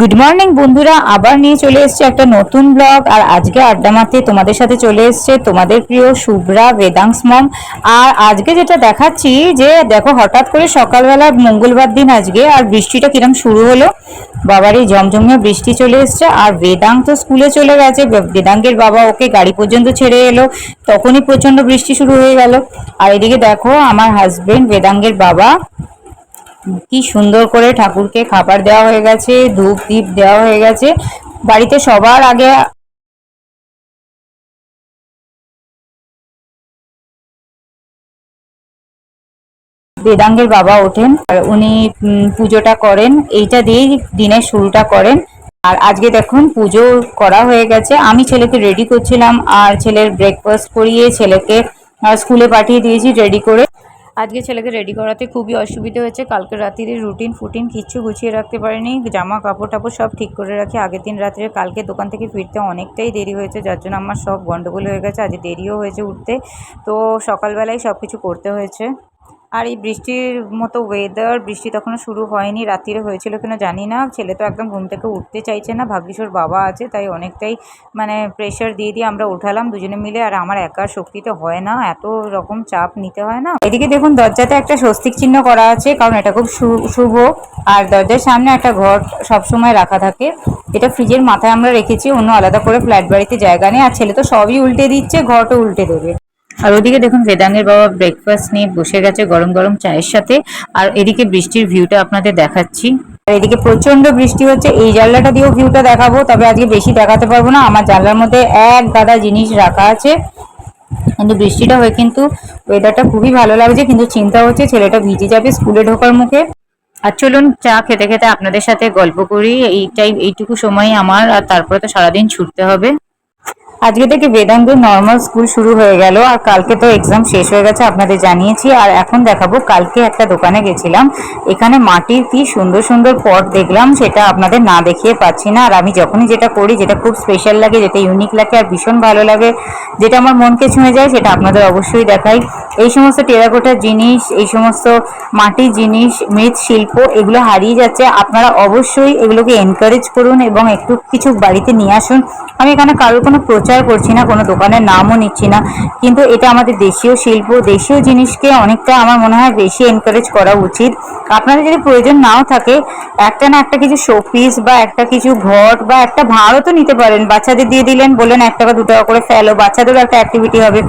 Good morning বন্ধুরা। আবার নিয়ে চলে এসেছে একটা নতুন ব্লগ আর আজকে আড্ডা মারতে তোমাদের সাথে চলে এসেছে তোমাদের প্রিয় শুভ্রা বেদাংস মম। আর আজকে যেটা দেখাচ্ছি, যে দেখো, হঠাৎ করে সকালবেলা মঙ্গলবার দিন আজকে, আর বৃষ্টিটা কিরম শুরু হলো। বাবারই জমজমিয়ে বৃষ্টি চলে এসছে, আর বেদাং তো স্কুলে চলে গেছে। বেদাঙ্গের বাবা ওকে গাড়ি পর্যন্ত ছেড়ে এলো। তখনই প্রচণ্ড বৃষ্টি শুরু হয়ে গেল। আর এদিকে দেখো, আমার হাজবেন্ড বেদাঙ্গের বাবা কি সুন্দর করে ঠাকুরকে খাবার দেওয়া হয়ে গেছে, ধূপ দীপ দেওয়া হয়ে গেছে। বাড়িতে সবার আগে বেদাঙ্গের বাবা ওঠেন, আর উনি পুজোটা করেন। এইটা দিয়েই দিনের শুরুটা করেন। আর আজকে দেখুন, পুজো করা হয়ে গেছে। আমি ছেলেকে রেডি করছিলাম, আর ছেলের ব্রেকফাস্ট করিয়ে ছেলেকে স্কুলে পাঠিয়ে দিয়েছি রেডি করে। আজকে ছেলেকে রেডি করাতে খুবই অসুবিধে হয়েছে। কালকে রাত্রিরে রুটিন ফুটিন কিচ্ছু গুছিয়ে রাখতে পারিনি। জামা, কাপড় টাপড় সব ঠিক করে রাখি। আগের দিন রাত্রে কালকে দোকান থেকে ফিরতে অনেকটাই দেরি হয়েছে, যার জন্য আমার সব গণ্ডগোল হয়ে গেছে। আজ দেরিও হয়েছে উঠতে। তো সকালবেলায় সব কিছু করতে হয়েছে। আর এই বৃষ্টির মতো ওয়েদার বৃষ্টি তখনও শুরু হয়নি, রাত্রিরে হয়েছিল কিনা জানি না। ছেলে তো একদম ঘুম থেকে উঠতে চাইছে না ভাগ্যিস ওর বাবা আছে, তাই অনেকটাই মানে প্রেশার দিয়ে দিয়ে আমরা উঠালাম দুজনে মিলে। আর আমার একার শক্তিতে হয় না, এত রকম চাপ নিতে হয় না। এদিকে দেখুন, দরজাতে একটা স্বস্তিক চিহ্ন করা আছে, কারণ এটা খুব শুভ। আর দরজার সামনে একটা ঘর সবসময় রাখা থাকে। এটা ফ্রিজের মাথায় আমরা রেখেছি, অন্য আলাদা করে ফ্ল্যাট বাড়িতে জায়গা নেই। আর ছেলে তো সবই উল্টে দিচ্ছে, ঘরটা উল্টে দেবে। আর ওদিকে দেখুন বেদাঙ্গের বাবা ব্রেকফাস্ট নিয়ে বসে গেছে গরম গরম চায়ের সাথে। আর এদিকে বৃষ্টির ভিউটা আপনাদের দেখাচ্ছি। আর এদিকে প্রচণ্ড বৃষ্টি হচ্ছে, এই জানলাটা দিয়েও ভিউটা দেখাবো, তবে আজকে বেশি দেখাতে পারব না। আমার জানলার মধ্যে এক গাদা জিনিস রাখা আছে। কিন্তু বৃষ্টিটা হয়ে কিন্তু ওয়েদারটা খুবই ভালো লাগছে, কিন্তু চিন্তা হচ্ছে ছেলেটা ভিজে যাবে স্কুলে ঢোকার মুখে। আর চলুন চা খেতে খেতে আপনাদের সাথে গল্প করি। এইটাই এইটুকু সময় আমার, আর তারপরে তো সারাদিন ছুটতে হবে। আজকে থেকে বেদান্ত নর্মাল স্কুল শুরু হয়ে গেল আর কালকে তো এক্সাম শেষ হয়ে গেছে আপনাদের জানিয়েছি। আর এখন দেখাবো, কালকে একটা দোকানে গেছিলাম, এখানে মাটির কি সুন্দর সুন্দর পট দেখলাম, সেটা আপনাদের না দেখিয়ে পাচ্ছি না। আর আমি যখনই যেটা করি, যেটা খুব স্পেশাল লাগে, যেটা ইউনিক লাগে আর ভীষণ ভালো লাগে, যেটা আমার মনকে ছুঁয়ে যায়, সেটা আপনাদের অবশ্যই দেখাই। এই সমস্ত টেরাকোটার জিনিস, এই সমস্ত মাটির জিনিস মৃৎশিল্প এগুলো হারিয়ে যাচ্ছে। আপনারা অবশ্যই এগুলোকে এনকারেজ করুন এবং একটু কিছু বাড়িতে নিয়ে আসুন। আমি এখানে কারোর কোনো প্রচার করছি না, কোনো দোকানের নামও নিচ্ছি না। কিন্তু এটা আমাদের দেশীয় শিল্প, দেশীয় জিনিসকে অনেকটা আমার মনে হয় বেশি এনকারেজ করা উচিত। আপনাদের যদি প্রয়োজন নাও থাকে, একটা না একটা কিছু শোপিস বা একটা কিছু ঘট বা একটা ভাঁড়ও তো নিতে পারেন। বাচ্চাদের দিয়ে দিলেন, বললেন এক টাকা দু টাকা করে ফেলো, বাচ্চাদেরও একটা অ্যাক্টিভিটি হবে।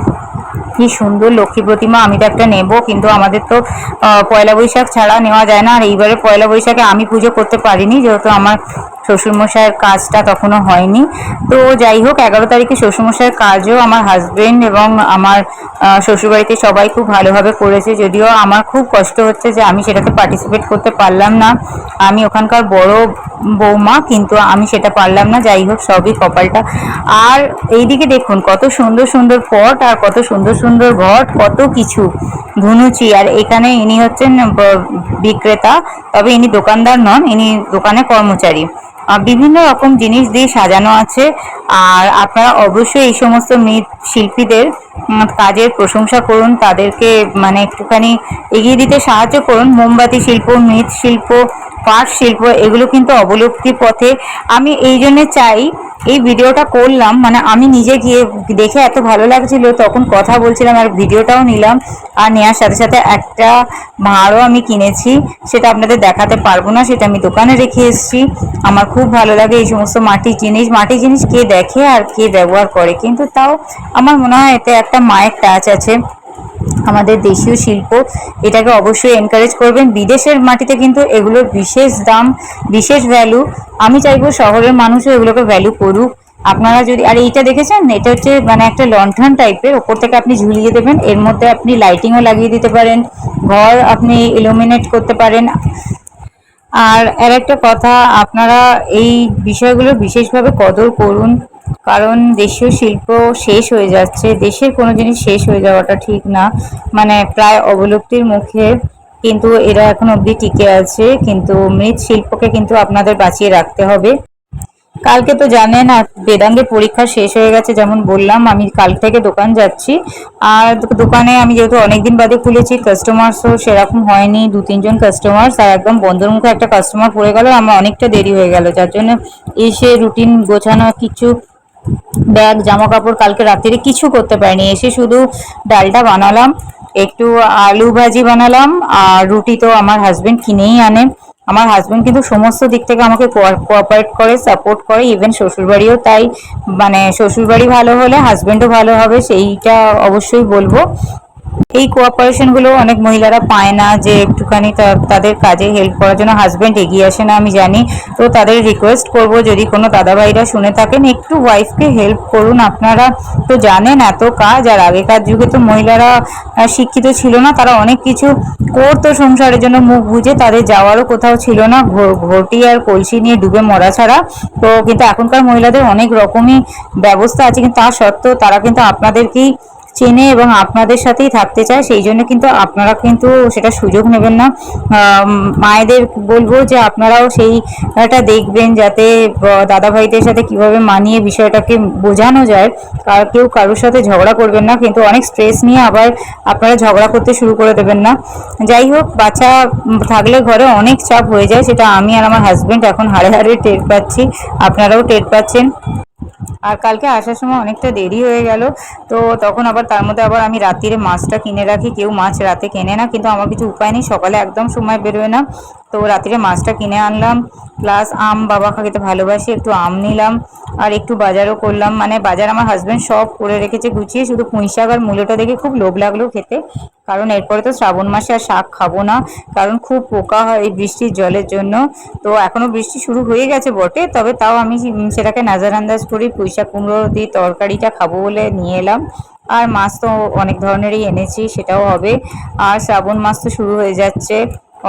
কি সুন্দর লক্ষ্মী প্রতিমা, আমি তো একটা নেব, কিন্তু আমাদের তো পয়লা বৈশাখ ছাড়া নেওয়া যায় না। আর এইবারে পয়লা বৈশাখে আমি পুজো করতে পারিনি, যেহেতু আমার শ্বশুরমশাইয়ের কাজটা তখনও হয়নি। তো যাই হোক, এগারো তারিখে শ্বশুরমশাইয়ের কাজও আমার হাজবেন্ড এবং আমার শ্বশুরবাড়িতে সবাই খুব ভালোভাবে করেছে। যদিও আমার খুব কষ্ট হচ্ছে যে আমি সেটাতে পার্টিসিপেট করতে পারলাম না। আমি ওখানকার বড় বৌমা, কিন্তু আমি সেটা পারলাম না। যাই হোক, সবই কপালটা। আর এইদিকে দেখুন, কত সুন্দর সুন্দর পট আর কত সুন্দর সুন্দর ঘট, কত কিছু। ধুনুচি, আর এখানে ইনি হচ্ছেন বিক্রেতা। তবে ইনি দোকানদার নন, ইনি দোকানে কর্মচারী। বিভিন্ন রকম জিনিস দিয়ে সাজানো আছে। আর আপনারা অবশ্যই এই সমস্ত মৃৎ শিল্পীদের কাজের প্রশংসা করুন, তাদেরকে মানে একটুখানি এগিয়ে দিতে সাহায্য করুন। মোমবাতি শিল্প, মৃৎ শিল্প পাট, শিল্প এগুলো কিন্তু অবলুপ্তির পথে। আমি এই জন্যে চাই, এই ভিডিওটা করলাম মানে আমি নিজে গিয়ে দেখে এত ভালো লাগছিল, তখন কথা বলছিলাম আর ভিডিওটাও নিলাম। আর নেওয়ার সাথে সাথে একটা ভাঁড়ও আমি কিনেছি, সেটা আপনাদের দেখাতে পারব না, সেটা আমি দোকানে রেখে এসেছি। আমার খুব ভালো লাগে এই সমস্ত মাটির জিনিস। মাটির জিনিস কে দেখে আর কে ব্যবহার করে? কিন্তু তাও আমার মনে হয় এতে একটা মায়ের টাচ আছে। আমাদের দেশীয় শিল্প, এটাকে অবশ্যই এনকারেজ করবেন। বিদেশের মাটিতে কিন্তু এগুলোর বিশেষ দাম, বিশেষ ভ্যালু আমি চাইব শহরের মানুষও এগুলোকে ভ্যালু করুক। আপনারা যদি আর এইটা দেখেছেন? এটা হচ্ছে মানে একটা লন্ঠন টাইপের ওপর থেকে আপনি ঝুলিয়ে দেবেন। এর মধ্যে আপনি লাইটিংও লাগিয়ে দিতে পারেন। ঘর আপনি ইলুমিনেট করতে পারেন। আর আর একটা কথা, আপনারা এই বিষয়গুলো বিশেষভাবে কদর করুন। কারণ দেশীয় শিল্প শেষ হয়ে যাচ্ছে, দেশের কোনো জিনিস শেষ হয়ে যাওয়াটা ঠিক না। মানে প্রায় অবলুপ্তির মুখে কিন্তু এরা এখন অবধি টিকে আছে, কিন্তু মৃৎ শিল্পকে কিন্তু আপনাদের বাঁচিয়ে রাখতে হবে। কালকে তো জানেন, আর বেদাঙ্গের পরীক্ষা শেষ হয়ে গেছে যেমন বললাম, আমি কাল থেকে দোকান যাচ্ছি। আর দোকানে আমি যেহেতু অনেকদিন বাদে খুলেছি কাস্টমার্সও সেরকম হয়নি, দু, তিনজন কাস্টমার্স আর একদম বন্ধুর মুখে একটা কাস্টমার পড়ে গেল, আমার অনেকটা দেরি হয়ে গেল। যার জন্য এসে রুটিন গোছানো, কিছু ব্যাগ জামা কাপড় কালকে রাত্রিরে কিছু করতে পারিনি। এসে শুধু ডালটা বানালাম, একটু আলু ভাজি বানালাম, আর রুটি তো আমার হাজব্যান্ড কিনেই আনে। আমার হাজব্যান্ড কিন্তু সমস্ত দিক থেকে আমাকে কোঅপারেট করে সাপোর্ট করে ইভেন শ্বশুরবাড়িও তাই। মানে শ্বশুরবাড়ি ভালো হলে হাজব্যান্ডও ভালো হবে, সেইটা অবশ্যই বলব। এই কোঅপারেশনগুলো অনেক মহিলারা পায় না যে একটুখানি তাদের কাজে হেল্প করার জন্য হাজবেন্ড এগিয়ে আসে না, আমি জানি। তো তাদের রিকোয়েস্ট করব যদি কোনো দাদাভাইরা শুনে থাকেন, একটু ওয়াইফকে হেল্প করুন আপনারা। তো জানেন এত কাজ, আর আগেকার যুগে তো মহিলারা শিক্ষিত ছিল না, তারা অনেক কিছু করতো সংসারের জন্য, মুখ বুঝে তাদের যাওয়ারও কোথাও ছিল না। ঘটি আর কলসি নিয়ে ডুবে মরা ছাড়া। তো কিন্তু এখনকার মহিলাদের অনেক রকমই ব্যবস্থা আছে, কিন্তু তা সত্ত্বেও তারা কিন্তু আপনাদেরকেই চেনে এবং আপনাদের সাথেই থাকতে চায়, সেই জন্য কিন্তু আপনারা কিন্তু সেটা সুযোগ নেবেন না। মায়েদের বলব যে আপনারাও সেইটা দেখবেন যাতে দাদা ভাইদের সাথে কীভাবে মানিয়ে বিষয়টাকে বোঝানো যায়। আর কেউ কারোর সাথে ঝগড়া করবেন না, কিন্তু অনেক স্ট্রেস নিয়ে আবার আপনারা ঝগড়া করতে শুরু করে দেবেন না। যাই হোক, বাচ্চা থাকলে ঘরে অনেক চাপ হয়ে যায়, সেটা আমি আর আমার হাজব্যান্ড এখন হাড়ে হাড়ে টের পাচ্ছি। আপনারাও টের পাচ্ছেন। আর কালকে আসার সময় অনেকটা দেরি হয়ে গেল, তো তখন আবার তার মধ্যে আবার আমি রাত্রিরে মাছটা কিনে রাখি, কেউ মাছ রাতে কেনে না, কিন্তু আমার কিছু উপায় নেই, সকালে একদম সময় বেরোয় না। তো রাত্রিরে মাছটা কিনে আনলাম প্লাস আম বাবা খেতে ভালোবাসি, একটু আম নিলাম, আর একটু বাজারও করলাম। মানে বাজার আমার হাজব্যান্ড সব করে রেখেছে, গুছিয়ে শুধু পুঁই শাক আর মূলোটা দেখে খুব লোভ লাগল খেতে। কারণ এরপরে তো শ্রাবণ মাসে আর শাক খাব না, কারণ খুব পোকা হয় এই বৃষ্টির জলের জন্য। তো এখনও বৃষ্টি শুরু হয়ে গেছে বটে, তবে তাও আমি সেটাকে সেটাকে নাজারান্দাজ করি পুঁই শাক কুমড়ো দিয়ে তরকারিটা খাব বলে নিয়ে এলাম। আর মাছ তো অনেক ধরনেরই এনেছি, সেটাও হবে। আর শ্রাবণ মাস তো শুরু হয়ে যাচ্ছে,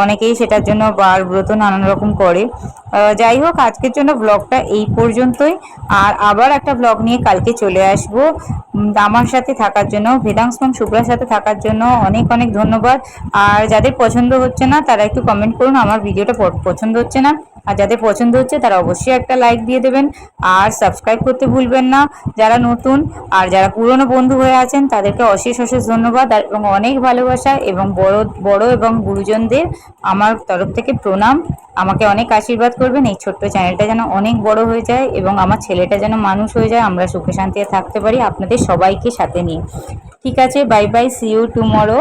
অনেকেই সেটার জন্য বার ব্রত নানান রকম করে। যাই হোক, আজকের জন্য ব্লগটা এই পর্যন্তই। আর আবার একটা ব্লগ নিয়ে কালকে চলে আসব। আমার সাথে থাকার জন্য ভেদাংশ ম্যাম শুক্লার সাথে থাকার জন্য অনেক অনেক ধন্যবাদ। আর যাদের পছন্দ হচ্ছে না, তারা একটু কমেন্ট করুন, আমার ভিডিওটা পছন্দ হচ্ছে না। আর যাদের পছন্দ হচ্ছে তারা অবশ্যই একটা লাইক দিয়ে দেবেন। আর সাবস্ক্রাইব করতে ভুলবেন না। যারা নতুন আর যারা পুরনো বন্ধু হয়ে আছেন, তাদেরকে অশেষ অশেষ ধন্যবাদ। এবং অনেক ভালোবাসা এবং বড় বড় এবং গুরুজনদের আমার তরফ থেকে প্রণাম। আমাকে অনেক আশীর্বাদ করবেন। এই ছোট্ট চ্যানেলটা যেন অনেক বড় হয়ে যায় এবং আমার ছেলেটা যেন মানুষ হয়ে যায়। আমরা সুখে শান্তিতে থাকতে পারি। আপনাদের সবাইকে সাথে নিয়ে। ঠিক আছে bye bye see you tomorrow